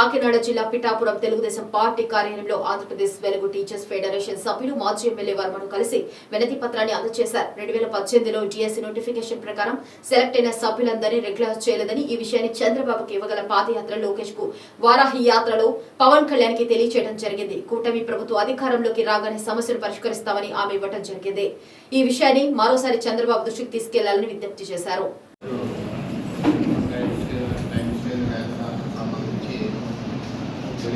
కాకినాడ జిల్లా పిఠాపురం తెలుగుదేశం పార్టీ కార్యాలయంలో ఆంధ్రప్రదేశ్ వెలుగు టీచర్స్ ఫెడరేషన్ సభ్యులు మాజీ ఎమ్మెల్యే వర్మను కలిసి వినతి పత్రాన్ని అందజేశారు. రెండు వేల పద్దెనిమిదిలో డిఎస్సీ నోటిఫికేషన్ ప్రకారం సెలెక్ట్ అయిన సభ్యులందరినీ రెగ్యులర్ చేయలేదని ఈ విషయాన్ని చంద్రబాబుకి ఇవ్వగల పాదయాత్ర లోకేష్కు వారాహి యాత్రలో పవన్ కళ్యాణ్కి తెలియచేయడం జరిగింది. కూటమి ప్రభుత్వం అధికారంలోకి రాగానే సమస్యను పరిష్కరిస్తామని ఆమె ఇవ్వడం జరిగింది. ఈ విషయాన్ని మరోసారి చంద్రబాబు దృష్టికి తీసుకెళ్ళాలని విజ్ఞప్తి చేశారు.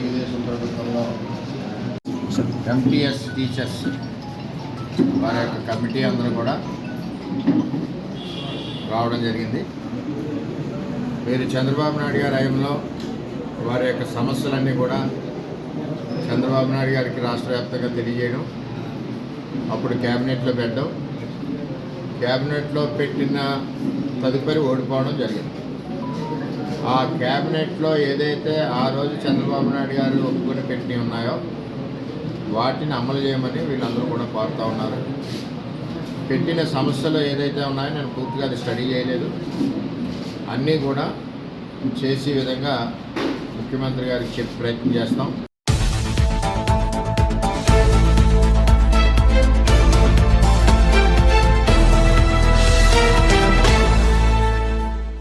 తెలుగుదేశం ప్రభుత్వంలో ఎంటీఎస్ టీచర్స్ వారి యొక్క కమిటీ అందరూ కూడా రావడం జరిగింది. మీరు చంద్రబాబు నాయుడు గారి హయాంలో వారి యొక్క సమస్యలన్నీ కూడా చంద్రబాబు నాయుడు గారికి రాష్ట్ర వ్యాప్తంగా తెలియజేయడం అప్పుడు క్యాబినెట్లో పెట్టడం క్యాబినెట్లో పెట్టిన తదుపరి ఓడిపోవడం జరిగింది. ఆ క్యాబినెట్లో ఏదైతే ఆ రోజు చంద్రబాబు నాయుడు గారు ఒప్పుకొని పెట్టి ఉన్నాయో వాటిని అమలు చేయమని వీళ్ళందరూ కూడా కోరుతూ ఉన్నారు. పెట్టిన సమస్యలు ఏదైతే ఉన్నాయో నేను పూర్తిగా అది స్టడీ చేయలేదు. అన్నీ కూడా చేసే విధంగా ముఖ్యమంత్రి గారికి చెప్పి ప్రయత్నం చేస్తాం.